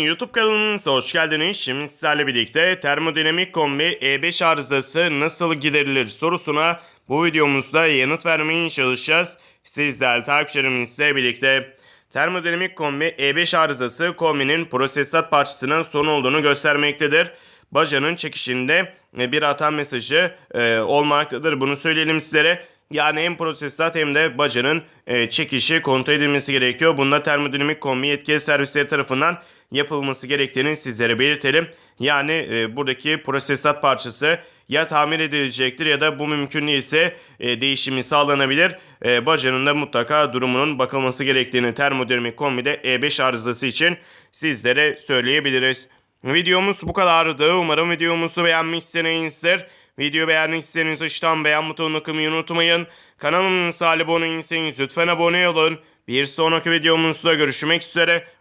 YouTube kanalımıza hoş geldiniz. Şimdi sizlerle birlikte termodinamik kombi E5 arızası nasıl giderilir sorusuna bu videomuzda yanıt vermeye çalışacağız. Sizler takipçilerimizle birlikte termodinamik kombi E5 arızası kombinin prosestat parçasının son olduğunu göstermektedir. Bacanın çekişinde e, bir hata mesajı e, olmaktadır. Bunu söyleyelim sizlere. Yani hem prosestat hem de bacanın e, çekişi kontrol edilmesi gerekiyor. Bunda termodinamik kombi yetkili servisleri tarafından yapılması gerektiğini sizlere belirtelim. Yani e, buradaki prosestat parçası ya tamir edilecektir ya da bu mümkün değilse e, değişimi sağlanabilir. E, bacanın da mutlaka durumunun bakılması gerektiğini termodinamik kombide E5 arızası için sizlere söyleyebiliriz. Videomuz bu kadardı. Umarım videomuzu beğenmişsinizdir. Video beğendiyseniz aşağıdan beğen butonuna kılmayı unutmayın. Kanalımıza abone değilseniz lütfen abone olun. Bir sonraki videomuzda görüşmek üzere.